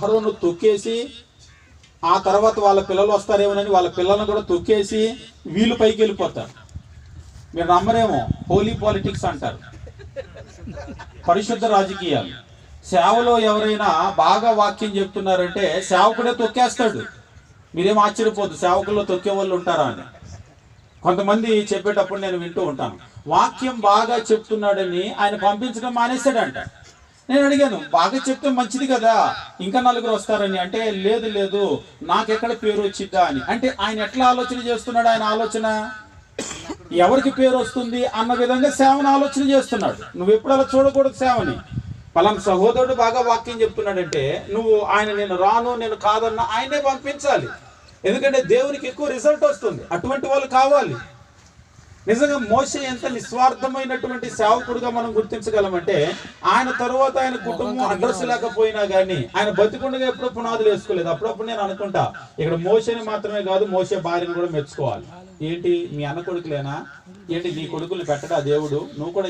అహరోను తొక్కేసి ఆ తర్వాత వాళ్ళ పిల్లలు వస్తారేమోనని వాళ్ళ పిల్లలను కూడా తొక్కేసి వీళ్ళు పైకి వెళ్ళిపోతారు. మీరు నమ్మరేమో హోలీ పాలిటిక్స్ అంటారు. పరిశుద్ధ రాజకీయాలు. సేవలో ఎవరైనా బాగా వాక్యం చెప్తున్నారంటే సేవకుడే తొక్కేస్తాడు. మీరేం ఆశ్చర్యపోద్దు సేవకుల్లో తొక్కే వాళ్ళు ఉంటారా అని. కొంతమంది చెప్పేటప్పుడు నేను వింటూ ఉంటాను. వాక్యం బాగా చెప్తున్నాడని ఆయన పంపించడం మానేశాడంట. నేను అడిగాను బాగా చెప్తే మంచిది కదా ఇంకా నలుగురు వస్తారని. అంటే లేదు లేదు నాకెక్కడ పేరు వచ్చిద్దా అని. అంటే ఆయన ఎట్లా ఆలోచన చేస్తున్నాడు ఆయన ఆలోచన? ఎవరికి పేరు వస్తుంది అన్న విధంగా సేవను ఆలోచన చేస్తున్నాడు. నువ్వు ఎప్పుడు అలా చూడకూడదు సేవని పలానా సహోదరుడు బాగా వాక్యం చెప్తున్నాడంటే నువ్వు ఆయన నేను రాను నేను కాదన్న ఆయనే పంపించాలి. ఎందుకంటే దేవునికి ఎక్కువ రిజల్ట్ వస్తుంది. అటువంటి వాళ్ళు కావాలి. నిజంగా మోసే ఎంత నిస్వార్థమైనటువంటి సేవకుడుగా మనం గుర్తించగలమంటే ఆయన తరువాత ఆయన కుటుంబం అడ్రస్ లేకపోయినా కానీ ఆయన బతికుండగా ఎప్పుడో పునాదులు వేసుకోలేదు. అప్పుడప్పుడు నేను అనుకుంటా ఇక్కడ మోసేని మాత్రమే కాదు మోసే భార్యను కూడా మెచ్చుకోవాలి. ఏంటి? మీ అన్న కొడుకులేనా? ఏంటి? నీ కొడుకులు పెట్టడా దేవుడు? నువ్వు కూడా